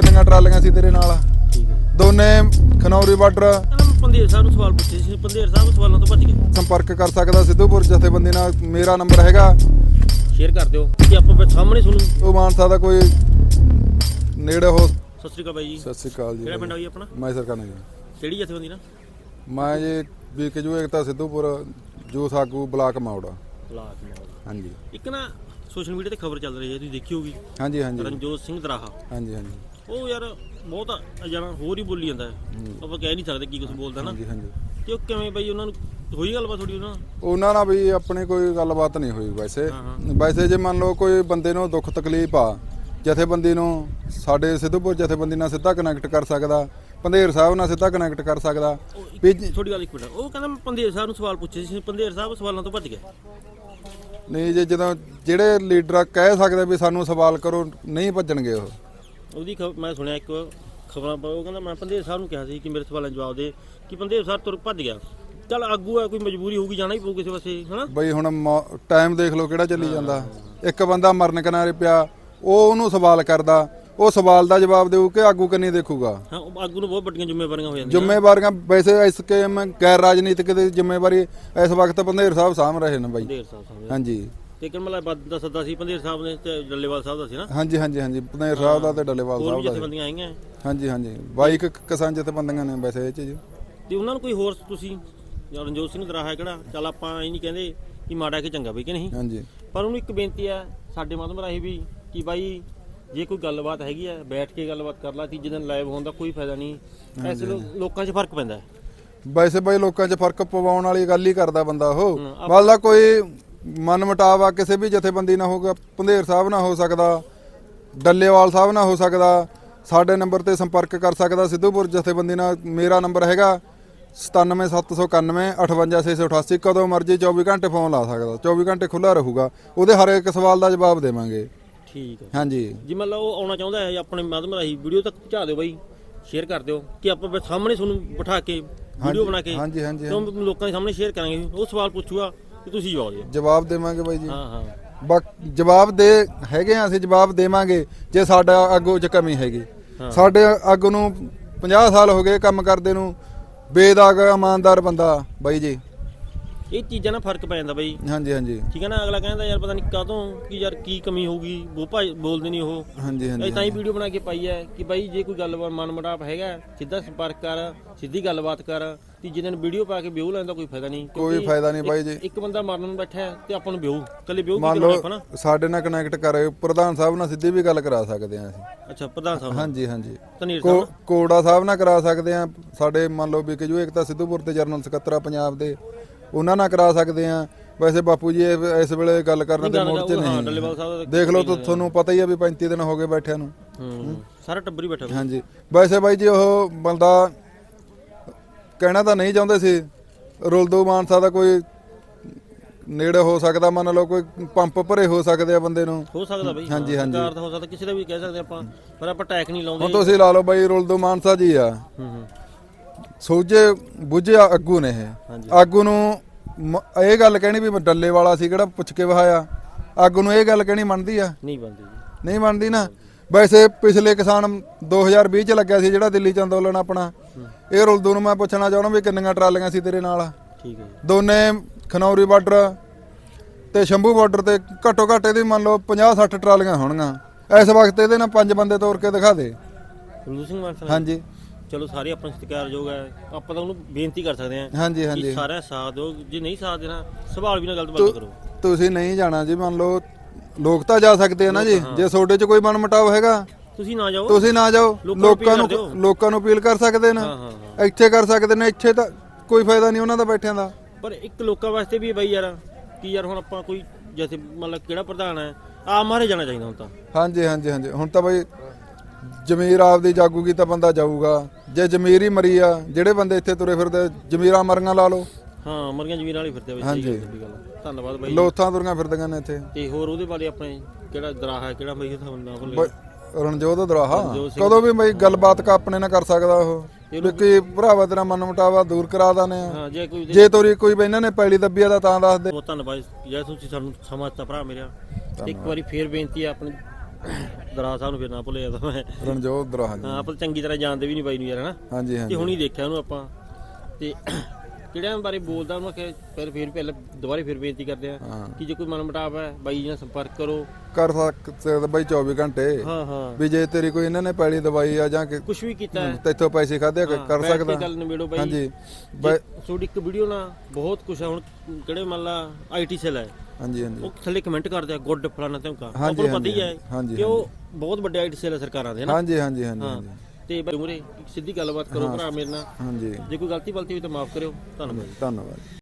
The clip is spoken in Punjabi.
ਕਿੰਨੀਆਂ ਟਰਾਲੀਆਂ ਸੀ ਤੇਰੇ ਨਾਲ। ਠੀਕ ਹੈ ਦੋਨੇ ਖਨੌਰੀ ਬਾਰਡਰ ਕਹਿੰਦਾ ਮੈਂ ਪੰਦੇਰ ਸਾਹਿਬ ਨੂੰ ਸਵਾਲ ਪੁੱਛੇ ਸੀ ਪੰਦੇਰ ਸਾਹਿਬ ਸਵਾਲਾਂ ਤੋਂ ਭੱਜ ਗਏ। ਸੰਪਰਕ ਕਰ ਸਕਦਾ ਸਿੱਧੂਪੁਰ ਜਥੇਬੰਦੀ ਨਾਲ ਮੇਰਾ ਨੰਬਰ ਹੈਗਾ। ਸ਼ੇਅਰ ਕਰ ਦਿਓ। ਕਿ ਆਪਾਂ ਫਿਰ ਸਾਹਮਣੇ ਸੁਣੂ ਉਹ ਮਾਨਸਾ ਦਾ ਕੋਈ ਨੇੜੇ ਹੋ ਸਤਿ ਸ਼੍ਰੀ ਅਕਾਲ ਬਾਈ ਜੀ। ਸਤਿ ਸ਼੍ਰੀ ਅਕਾਲ ਜੀ। ਕਿਹੜਾ ਪਿੰਡ ਆ ਜੀ ਆਪਣਾ? ਮੈਂ ਸਰਕਾਰ ਨਹੀਂ ਕਿਹੜੀ ਜਥੇਬੰਦੀ ਨਾ ਮੈਂ ਜੀ ਵੀ ਕਿ ਜੋ ਏਕਤਾ ਸਿੱਧੂਪੁਰ ਜੂਸ ਆਗੂ ਬਲਾਕ ਮਾਉੜਾ। ਬਲਾਕ ਮੋੜ ਹਾਂਜੀ। ਇੱਕ ਨਾ ਸੋਸ਼ਲ ਮੀਡੀਆ ਤੇ ਖਬਰ ਚੱਲ ਰਹੀ ਹੈ ਤੁਸੀਂ ਦੇਖੀ ਹੋਗੀ ਹਾਂਜੀ ਹਾਂਜੀ। ਰਣਜੋਤ ਸਿੰਘ ਦਰਾਹਾ। ਹਾਂਜੀ ਹਾਂਜੀ। ਉਹ ਯਾਰ ਬਹੁਤ ਅਜਾਣਾ ਹੋਰ ਹੀ ਬੋਲੀ ਜਾਂਦਾ ਹੈ। ਆਪਾਂ ਕਹਿ ਨਹੀਂ ਸਕਦੇ ਕੀ ਕੁਝ ਬੋਲਦਾ ਨਾ। ਹਾਂਜੀ ਹਾਂਜੀ। ਤੇ ਉਹ ਕਿਵੇਂ ਬਈ ਉਹਨਾਂ ਨੂੰ ਹੋਈ ਗੱਲਬਾਤ ਥੋੜੀ ਉਹਨਾਂ ਨਾਲ? ਉਹਨਾਂ ਨਾਲ ਵੀ ਆਪਣੇ ਕੋਈ ਗੱਲਬਾਤ ਨਹੀਂ ਹੋਈ ਵੈਸੇ। ਵੈਸੇ ਜੇ ਮੰਨ ਲਓ ਕੋਈ ਬੰਦੇ ਨੂੰ ਦੁੱਖ ਤਕਲੀਫ ਆ ਜਥੇਬੰਦੀ ਨੂੰ ਸਾਡੇ ਸਿੱਧੂਪੁਰ ਜਥੇਬੰਦੀ ਨਾਲ ਸਿੱਧਾ ਕਨੈਕਟ ਕਰ ਸਕਦਾ ਪੰਧੇਰ ਸਾਹਿਬ ਨਾਲ ਸਿੱਧਾ ਕਨੈਕਟ ਕਰ ਸਕਦਾ। ਵੀ ਥੋੜੀ ਗੱਲ ਇੱਕ ਮਿੰਟ ਉਹ ਕਹਿੰਦਾ ਮੈਂ ਪੰਦੇਰ ਸਾਹਿਬ ਨੂੰ ਸਵਾਲ ਪੁੱਛੇ ਸੀ ਪੰਦੇਰ ਸਾਹਿਬ ਸਵਾਲਾਂ ਤੋਂ ਭੱਜ ਗਏ। ਨਹੀਂ ਜੇ ਜਦੋਂ ਜਿਹੜੇ ਲੀਡਰ ਕਹਿ ਸਕਦੇ ਵੀ ਸਾਨੂੰ ਸਵਾਲ ਕਰੋ ਨਹੀਂ ਭੱਜਣਗੇ ਉਹ। ਉਹਦੀ ਖਬ- ਮੈਂ ਸੁਣਿਆ ਇੱਕ ਖਬਰਾਂ ਪਰ ਉਹ ਕਹਿੰਦਾ ਮੈਂ ਪੰਦੇਰ ਸਾਹਿਬ ਨੂੰ ਕਿਹਾ ਸੀ ਕਿ ਮੇਰੇ ਸਵਾਲਾਂ ਦਾ ਜਵਾਬ ਦੇ ਕਿ ਪੰਦੇਰ ਸਾਹਿਬ ਤੁਰ ਭੱਜ ਗਿਆ। ਚੱਲ ਆਗੂ ਹੈ ਕੋਈ ਮਜਬੂਰੀ ਹੋਊਗੀ ਜਾਣਾ ਹੀ ਪਊ ਕਿਸੇ ਪਾਸੇ ਹਨਾ? ਬਈ ਹੁਣ ਟਾਈਮ ਦੇਖ ਲਓ ਕਿਹੜਾ ਚੱਲੀ ਜਾਂਦਾ। ਇੱਕ ਬੰਦਾ ਮਰਨ ਕਿਨਾਰੇ ਪਿਆ ਉਹ ਉਹਨੂੰ ਸਵਾਲ ਕਰਦਾ। ਉਹ ਸਵਾਲ ਦਾ ਜਵਾਬ ਦੇਊ ਕਿ ਆਗੂ ਕੰਨੀ ਦੇਖੂਗਾ? ਹਾਂ ਉਹ ਆਗੂ ਨੂੰ ਬਹੁਤ ਵੱਡੀਆਂ ਜ਼ਿੰਮੇਵਾਰੀਆਂ ਹੋ ਜਾਂਦੀਆਂ। ਜ਼ਿੰਮੇਵਾਰੀਆਂ ਵੈਸੇ ਇਸ ਕੇ ਮੈਂ ਗੈਰ ਰਾਜਨੀਤਿਕ ਦੀ ਜ਼ਿੰਮੇਵਾਰੀ ਇਸ ਵਕਤ ਪੰਧੇਰ ਸਾਹਿਬ ਸਾਂਭ ਰਹੇ ਨੇ ਬਾਈ। ਪੰਦੇਰ ਸਾਹਿਬ ਸਾਹਮਣੇ। ਹਾਂਜੀ। ਤੇ ਕਿ ਮਤਲਬ ਬੰਦ ਦਾ ਸੱਦਾ ਸੀ ਪੰਦੇਰ ਸਾਹਿਬ ਨੇ ਤੇ ਡੱਲੇਵਾਲ ਸਾਹਿਬ ਦਾ ਸੀ ਨਾ? ਹਾਂਜੀ ਹਾਂਜੀ ਹਾਂਜੀ। ਪੰਧੇਰ ਸਾਹਿਬ ਦਾ ਤੇ ਡੱਲੇਵਾਲ ਹੋਰ ਸਾਹਿਬ ਵੀ ਦਾ ਜਥੇਬੰਦੀਆਂ ਆਈਆਂ ਹਾਂਜੀ ਹਾਂਜੀ। ਬਾਈਕ ਕਿਸਾਨ ਜਥੇਬੰਦੀਆਂ ਨੇ ਵੈਸੇ ਇਹ ਚੀਜ਼। ਤੇ ਉਹਨਾਂ ਨੂੰ ਕੋਈ ਹੋਰ ਤੁਸੀਂ ਜਾਂ ਰਣਜੋਤ ਸਿੰਘ ਦਰਾਹਾ ਕਿਹੜਾ? ਚੱਲ ਆਪਾਂ ਇਹ ਨਹੀਂ ਕਹਿੰਦੇ ਕਿ ਮਾੜਾ ਕਿ ਚੰਗਾ ਬਈ ਕਿ ਨਹੀਂ? ਹਾਂਜੀ। ਪਰ ਉਹਨੂੰ ਇੱਕ ਬੇਨਤੀ ਹੈ ਸਾਡੇ ਮਾਧਮ ਰਾਹੀਂ ਵੀ ਕਿ ਬਾਈ ਜੇ ਕੋਈ ਗੱਲਬਾਤ ਹੈਗੀ ਹੈ ਬੈਠ ਕੇ ਗੱਲਬਾਤ ਕਰ ਲਾ ਤੀਜੇ ਦਿਨ ਲਾਈਵ ਹੋਣ ਦਾ ਕੋਈ ਫਾਇਦਾ ਨਹੀਂ। ਐਸੇ ਲੋਕਾਂ 'ਚ ਫ਼ਰਕ ਪੈਂਦਾ ਵੈਸੇ ਬਾਈ ਲੋਕਾਂ 'ਚ ਫ਼ਰਕ ਪਵਾਉਣ ਵਾਲੀ ਗੱਲ ਹੀ ਕਰਦਾ ਬੰਦਾ ਉਹ। ਲਾ ਕੋਈ ਮਨ ਮਟਾਵਾ ਕਿਸੇ ਵੀ ਜਥੇਬੰਦੀ ਨਾਲ ਹੋਗਾ ਪੰਧੇਰ ਸਾਹਿਬ ਨਾਲ ਹੋ ਸਕਦਾ ਡੱਲੇਵਾਲ ਸਾਹਿਬ ਨਾਲ ਹੋ ਸਕਦਾ ਸਾਡੇ ਨੰਬਰ ਤੇ ਸੰਪਰਕ ਕਰ ਸਕਦਾ ਸਿੱਧੂਪੁਰ ਜਥੇਬੰਦੀ ਨਾਲ ਮੇਰਾ ਨੰਬਰ ਹੈਗਾ 97791 58688 ਕਦੋਂ ਮਰਜ਼ੀ 24 ਘੰਟੇ ਫੋਨ ਲਾ ਸਕਦਾ 24 ਘੰਟੇ ਖੁੱਲਾ ਰਹੂਗਾ ਉਹਦੇ ਹਰ ਇੱਕ ਸਵਾਲ ਦਾ ਜਵਾਬ ਦੇਵਾਂਗੇ। ਠੀਕ ਹੈ। ਹਾਂਜੀ। ਜੇ ਮੰਨ ਲਓ ਉਹ ਆਉਣਾ ਚਾਹੁੰਦਾ ਹੈ ਆਪਣੇ ਮਾਧਮ ਰਾਹੀਂ ਵੀਡੀਓ ਤੱਕ ਪਹੁੰਚਾ ਦਿਓ ਬਾਈ ਸ਼ੇਅਰ ਕਰ ਦਿਓ ਕਿ ਆਪਾਂ ਸਾਹਮਣੇ ਤੁਹਾਨੂੰ ਬਿਠਾ ਕੇ ਵੀਡੀਓ ਬਣਾ ਕੇ ਹਾਂਜੀ ਹਾਂਜੀ ਲੋਕਾਂ ਦੇ ਸਾਹਮਣੇ ਸ਼ੇਅਰ ਕਰਾਂਗੇ। ਉਹ ਸਵਾਲ ਪੁੱਛੂਗਾ ਤੇ ਤੁਸੀਂ ਜਵਾਬ ਦਿਓ? ਜਵਾਬ ਦੇਵਾਂਗੇ ਬਾਈ ਜੀ। ਹਾਂ ਹਾਂ। ਬਕ ਜਵਾਬ ਦੇ ਹੈਗੇ ਆ ਅਸੀਂ ਜਵਾਬ ਦੇਵਾਂਗੇ ਜੇ ਸਾਡਾ ਅੱਗੋਂ ਚ ਕਮੀ ਹੈਗੀ। ਸਾਡੇ ਅੱਗ ਨੂੰ 50 ਸਾਲ ਹੋ ਗਏ ਕੰਮ ਕਰਦੇ ਨੂੰ। ਬੇਦਾਗ ਇਮਾਨਦਾਰ ਬੰਦਾ ਬਾਈ ਜੀ। ਇਹ ਚੀਜ਼ਾਂ ਨਾਲ ਫ਼ਰਕ ਪੈ ਜਾਂਦਾ ਬਾਈ। ਹਾਂਜੀ ਹਾਂਜੀ। ਠੀਕ ਹੈ ਨਾ? ਅਗਲਾ ਕਹਿੰਦਾ ਯਾਰ ਪਤਾ ਨਹੀਂ ਕਾਹਤੋਂ ਕਿ ਯਾਰ ਕੀ ਕਮੀ ਹੋਊਗੀ ਉਹ ਭਾਈ ਬੋਲਦੇ ਨਹੀਂ ਉਹ। ਹਾਂਜੀ ਹਾਂਜੀ ਤਾਂ ਹੀ ਵੀਡੀਓ ਬਣਾ ਕੇ ਪਾਈ ਹੈ ਕਿ ਬਾਈ ਜੇ ਕੋਈ ਗੱਲਬਾਤ ਮਨ ਮਟਾਪ ਹੈਗਾ ਸਿੱਧਾ ਸੰਪਰਕ ਕਰ ਸਿੱਧੀ ਗੱਲਬਾਤ ਕਰ ਤੀਜੇ ਦਿਨ ਵੀਡੀਓ ਪਾ ਕੇ ਵਿਊ ਲੈਣ ਦਾ ਕੋਈ ਫਾਇਦਾ ਨਹੀਂ ਕੋਈ ਫਾਇਦਾ ਨਹੀਂ ਬਾਈ ਜੀ। ਇੱਕ ਬੰਦਾ ਮਰਨ ਨੂੰ ਬੈਠਾ ਹੈ ਤੇ ਆਪਾਂ ਨੂੰ ਵਿਊ ਕੱਲੇ ਵਿਊ ਕੀ ਕਰਾਉਣਾ ਆਪਾਂ ਲਓ ਨਾ? ਸਾਡੇ ਨਾਲ ਕਨੈਕਟ ਕਰੇ ਪ੍ਰਧਾਨ ਸਾਹਿਬ ਨਾਲ ਸਿੱਧੀ ਵੀ ਗੱਲ ਕਰਾ ਸਕਦੇ ਆ ਅਸੀਂ। ਅੱਛਾ ਪ੍ਰਧਾਨ ਸਾਹਿਬ ਹਾਂਜੀ ਹਾਂਜੀ। ਤਨੀਰ ਸਾਹਿਬ ਕੋੜਾ ਸਾਹਿਬ ਨਾਲ ਕਰਾ ਸਕਦੇ ਆ ਸਾਡੇ ਮੰਨ ਲਓ ਵੀ ਕਿ ਜੋ ਇੱਕ ਤਾਂ ਸਿੱਧੂਪੁਰ ਤੇ ਜਰਨਲ ਸਕੱਤਰ ਆ ਪੰਜਾਬ ਦੇ ਉਹਨਾਂ ਨਾਲ ਕਰਾ ਸਕਦੇ ਆ ਵੈਸੇ ਬਾਪੂ ਜੀ ਇਹ- ਇਸ ਵੇਲੇ ਗੱਲ ਕਰਨ ਦੇ ਮੋੜ 'ਚ ਹਾਂ ਨਹੀਂ। ਡੱਲੇਵਾਲ ਸਾਹਿਬ ਦਾ ਦੇਖ ਲਓ ਤੁ- ਤੁਹਾਨੂੰ ਪਤਾ ਹੀ ਆ ਵੀ 35 ਦਿਨ ਹੋ ਗਏ ਬੈਠਿਆਂ ਨੂੰ। ਹੂੰ ਸਾਰਾ ਟੱਬਰ ਹੀ ਬੈਠਾ। ਹਾਂਜੀ। ਵੈਸੇ ਬਾਈ ਜੀ ਉਹ ਬੰਦਾ ਕਹਿਣਾ ਤਾਂ ਨਹੀਂ ਚਾਹੁੰਦੇ ਸੀ। ਰੁਲਦੋ ਮਾਨਸਾ ਦਾ ਕੋਈ ਨੇੜੇ ਹੋ ਸਕਦਾ ਮੰਨ ਲਓ ਕੋਈ ਪੰਪ ਭਰੇ ਹੋ ਸਕਦੇ ਆ ਬੰਦੇ ਨੂੰ। ਹੋ ਸਕਦਾ ਬਾਈ ਹਾਂਜੀ, ਹਾਂਜੀ। ਸਰਕਾਰ ਦਾ ਹੋ ਸਕਦਾ ਕਿਸੇ ਦਾ ਵੀ ਕਹਿ ਸਕਦੇ ਆਪਾਂ ਪਰ ਆਪਾਂ ਟੈਕ ਨਹੀਂ ਲਾਉਂਦੇ। ਹੁਣ ਤੁਸੀਂ ਲਾ ਲਓ ਬਾਈ ਰੁਲਦੋ ਮਾਨਸਾ ਜੀ ਆ। ਹੂੰ ਹੂੰ। ਸੋਝੇ ਬੁੱਝਿਆ ਅੱਗੂ ਨੇ ਇਹ। ਆਗੂ ਨੂੰ ਮ- ਇਹ ਗੱਲ ਕਹਿਣੀ ਵੀ ਡੱਲੇ ਵਾਲਾ ਸੀ ਕਿਹੜਾ ਪੁੱਛ ਕੇ ਵਹਾਇਆ ਆਗੂ ਨੂੰ ਇਹ ਗੱਲ ਕਹਿਣੀ ਮੰਨਦੀ ਆ? ਨਹੀਂ ਬੰਦੀ ਜੀ। ਨਹੀਂ ਮੰਨਦੀ ਨਾ? ਵੈਸੇ ਪਿਛਲੇ ਕਿਸਾਨ 2020 ਚ ਲੱਗਿਆ ਸੀ ਜਿਹੜਾ ਦਿੱਲੀ ਚ ਅੰਦੋਲਨ ਆਪਣਾ। ਇਹ ਰੁਲਦੂ ਨੂੰ ਮੈਂ ਪੁੱਛਣਾ ਚਾਹਣਾ ਵੀ ਕਿੰਨੀਆਂ ਟਰਾਲੀਆਂ ਸੀ ਤੇਰੇ ਨਾਲ? ਠੀਕ ਹੈ ਜੀ। ਦੋਨੇ ਖਨੌਰੀ ਬਾਰਡਰ ਤੇ ਸ਼ੰਭੂ ਬਾਰਡਰ ਤੇ ਘੱਟੋ ਘੱਟ ਇਹਦੀ ਮੰਨ ਲਓ 50 60 ਟਰਾਲੀਆਂ ਹੋਣਗੀਆਂ। ਇਸ ਵਕਤ ਇਹਦੇ ਨਾਲ ਪੰਜ ਬੰਦੇ ਤੋਰ ਕੇ ਦਿਖਾ ਦੇ। ਸਿੰਘ ਹਾਂਜੀ। ਚਲੋ ਸਾਰੇ ਆਪਣਾ ਸਤਿਕਾਰਯੋਗ ਹੈ ਆਪਾਂ ਤਾਂ ਉਹਨੂੰ ਬੇਨਤੀ ਕਰ ਸਕਦੇ ਹਾਂ ਹਾਂਜੀ ਹਾਂਜੀ। ਸਾਰਾ ਸਾਥ ਦਿਓ ਜੇ ਨਹੀਂ ਸਾਥ ਦੇਣਾ ਸਵਾਲ ਵੀ ਨਾ ਗਲਤ ਬੰਦ ਕਰੋ। ਤੁਸੀਂ ਨਹੀਂ ਜਾਣਾ ਜੀ ਮੰਨ ਲਓ ਲੋਕ ਤਾਂ ਜਾ ਸਕਦੇ ਆ ਨਾ ਜੀ ਜੇ ਤੁਹਾਡੇ 'ਚ ਕੋਈ ਮਨਮਟਾਵ ਹੈਗਾ ਤੁਸੀਂ ਨਾ ਜਾਓ। ਤੁਸੀਂ ਨਾ ਜਾਓ ਲੋਕਾਂ ਨੂੰ ਲੋਕਾਂ ਨੂੰ ਅਪੀਲ ਕਰ ਸਕਦੇ ਨੇ। ਇੱਥੇ ਕਰ ਸਕਦੇ ਨੇ ਇੱਥੇ ਤਾਂ ਕੋਈ ਫਾਇਦਾ ਨਹੀਂ ਉਹਨਾਂ ਦਾ ਬੈਠਿਆਂ ਦਾ। ਪਰ ਇੱਕ ਲੋਕਾਂ ਵਾਸਤੇ ਵੀ ਬਾਈ ਯਾਰ ਕੀ ਯਾਰ ਹੁਣ ਆਪਾਂ ਕੋਈ ਜੈਸੇ ਮਤਲਬ ਕਿਹੜਾ ਪ੍ਰਧਾਨ ਹੈ ਆ ਮਾਰੇ ਜਾਣਾ ਚਾਹੀਦਾ ਹੁਣ ਤਾਂ। ਹਾਂਜੀ ਹਾਂਜੀ ਹਾਂਜੀ। ਹੁਣ ਤਾਂ ਬਈ ਜ਼ਮੀਰ ਆਪਦੀ ਜਾਗੂਗੀ ਤਾਂ ਬੰਦਾ ਜਾਊਗਾ। ਜੇ ਜ਼ਮੀਰ ਹੀ ਮਰੀ ਆ ਜਿਹੜੇ ਬੰਦੇ ਇੱਥੇ ਤੁਰੇ ਫਿਰਦੇ ਜ਼ਮੀਰਾਂ ਮਰੀਆਂ ਲਾ ਲਓ। ਹਾਂ ਮਰੀਆਂ ਜ਼ਮੀਨ ਵਾਲੀ ਫਿਰਦੇ ਬਾਈ ਹਾਂਜੀ। ਧੰਨਵਾਦ ਬਾਈ। ਲੋਥਾਂ ਤੁਰੀਆਂ ਫਿਰਦੀਆਂ ਨੇ ਇੱਥੇ। ਤੇ ਹੋਰ ਉਹਦੇ ਬਾਰੇ ਆਪਣੇ ਕਿਹੜਾ ਦਰਾਹ ਹੈ ਕਿਹੜਾ ਬਾਈ ਉਹਦਾ ਬੰਦਾ ਭੁੱਲ ਰਣਜੋਤ ਦਰਾਹਾ। ਕਦੋਂ ਵੀ ਬਈ ਗੱਲਬਾਤ ਕਾ ਆਪਣੇ ਨਾਲ ਕਰ ਸਕਦਾ ਉਹ। ਕੀ ਭਰਾਵਾ ਤੇਰਾ ਮਨ ਮਟਾਵਾ ਦੂਰ ਕਰਾ ਦਾਨੇ ਆ ਹਾਂ ਜੇ ਕੋਈ ਜੇ ਤੋਰੀ ਕੋਈ ਇਹਨਾਂ ਨੇ ਪੈਲੀ ਦੱਬੀ ਆ ਤਾਂ ਦੱਸ ਦੇ। ਬਹੁਤ ਧੰਨਵਾਦ ਜੇ ਤੁਸੀਂ ਸਾਨੂੰ ਸਮਾਂ ਦਿੱਤਾ ਭਰਾ ਮੇਰਾ। ਇੱਕ ਵਾਰੀ ਫੇਰ ਬੇਨਤੀ ਹੈ ਆਪਣੇ ਦਰਾ ਸਾਹਿਬ ਨੂੰ ਫਿਰ ਨਾ ਭੁੱਲਿਆ ਤਾਂ ਮੈਂ। ਰਣਜੋਤ ਦਰਾਜ ਹਾਂ ਆਪਾਂ ਤਾਂ ਚੰਗੀ ਤਰ੍ਹਾਂ ਜਾਣਦੇ ਵੀ ਨਹੀਂ ਬਾਈ ਨੂੰ ਯਾਰ ਹਨਾ? ਹਾਂਜੀ ਤੇ ਹਾਂਜੀ ਹੁਣੀ ਦੇਖਿਆ ਉਹਨੂੰ ਆਪਾਂ। ਤੇ ਕਿਹੜਿਆਂ ਬਾਰੇ ਬੋਲਦਾ ਉਹਨੂੰ ਕਿ ਫਿਰ ਫਿਰ ਪਹਿਲਾਂ ਦੁਬਾਰੇ ਫਿਰ ਬੇਨਤੀ ਕਰਦੇ ਆ ਹਾਂ। ਕਿ ਜੇ ਕੋਈ ਮਨਮਟਾਵ ਹੈ ਬਾਈ ਜੀ ਨਾਲ ਸੰਪਰਕ ਕਰੋ। ਕਰ ਸਕਦੇ ਬਾਈ 24 ਘੰਟੇ। ਹਾਂ ਹਾਂ। ਵੀ ਜੇ ਤੇਰੀ ਕੋਈ ਇਹਨਾਂ ਨੇ ਪੈਲੀ ਦਵਾਈ ਆ ਜਾਂ ਕਿ ਕੁਝ ਵੀ ਕੀਤਾ ਹੈ। ਤੇਥੋਂ ਪੈਸੇ ਖਾਦੇ ਕਰ ਬੈਠ ਕੇ ਸਕਦਾ। ਗੱਲ ਨਿਬੇੜੋ ਬਾਈ। ਹਾਂਜੀ। ਬਾਈ- ਤੁਹਾਡੀ ਇੱਕ ਵੀਡੀਓ ਨਾਲ ਬਹੁਤ ਕੁਝ ਹੈ ਹੁਣ ਕਿਹੜੇ ਮੰਨ ਲਾ ਆਈਟੀ ਸੈਲ ਹੈ। ਹਾਂਜੀ ਹਾਂਜੀ। ਉਹ ਥੱਲੇ ਕਮੈਂਟ ਕਰਦੇ ਆ ਗੁੱਡ ਫਲਾਣਾ ਧਮਕਾ। ਆਪਾਂ ਹਾਂਜੀ, ਨੂੰ ਪਤਾ ਹੀ ਹੈ ਹਾਂਜੀ, ਕਿ ਉਹ ਬਹੁਤ ਵੱਡੇ ਆਈਟੀ ਸੈਲ ਸਰਕਾਰਾਂ ਦੇ ਨਾ? ਹਾਂਜੀ ਹਾਂਜੀ ਹਾਂਜੀ ਹਾਂ। ਹਾਂਜੀ। ਤੇ ਬਾਈ ਸਿੱਧੀ ਗੱਲਬਾਤ ਕਰੋ ਭਰਾ ਮੇਰੇ ਨਾਲ। ਹਾਂਜੀ। ਜੇ ਕੋਈ ਗਲਤੀ ਬਲਤੀ ਹੋਈ ਤਾਂ ਮਾਫ ਕਰਿਓ। ਧੰਨਵਾਦ। ਧੰਨਵਾਦ।